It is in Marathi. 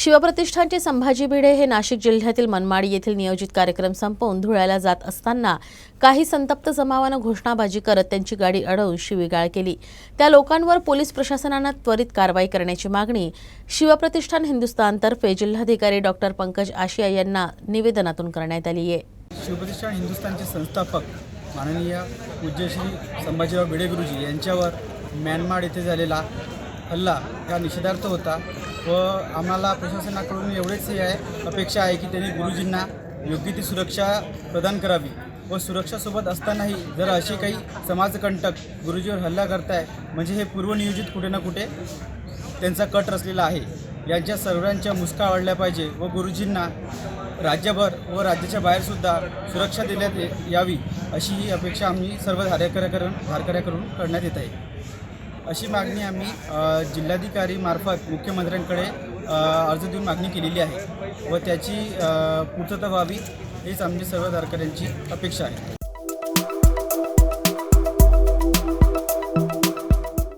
शिवप्रतिष्ठानचे संभाजी भिडे हे नाशिक जिल्ह्यातील मनमाड येथील नियोजित कार्यक्रम संपवून धुळ्याला जात असताना काही संतप्त जमावानं घोषणाबाजी करत त्यांची गाडी अडवून शिवीगाळ केली. त्या लोकांवर पोलीस प्रशासनानं त्वरित कारवाई करण्याची मागणी शिवप्रतिष्ठान हिंदुस्थानतर्फे जिल्हाधिकारी डॉक्टर पंकज आशिया यांना निवेदनातून करण्यात आली आहे. शिवप्रतिष्ठान हिंदुस्थानचे संस्थापक माननीय पूज्य श्री संभाजीराव भिडे गुरुजी यांच्यावर म्यानमार येथे झालेला हल्ला हा निषेधार्थ होता. व आम्हाला प्रशासनाकडून एवढेच हे आहे अपेक्षा आहे की त्यांनी गुरुजींना योग्य ती सुरक्षा प्रदान करावी व सुरक्षासोबत असतानाही जर असे काही समाजकंटक गुरुजीवर हल्ला करताय म्हणजे हे पूर्वनियोजित कुठे ना कुठे त्यांचा कट रचलेला आहे. यांच्या सर्वांच्या मुस्का वाढल्या पाहिजे व गुरुजींना राज्यभर व राज्याच्या बाहेरसुद्धा सुरक्षा देण्यात यावी अशी ही अपेक्षा आम्ही सर्व धारेकऱ्याकडून धारकऱ्याकडून करण्यात येत आहे. अशी मागणी आम्ही जिल्हाधिकारी मार्फत मुख्यमंत्र्यांकडे अर्ज देऊन मागणी केलेली आहे व त्याची पूर्तता व्हावी हीच आमची सर्व दारकऱ्यांची अपेक्षा आहे.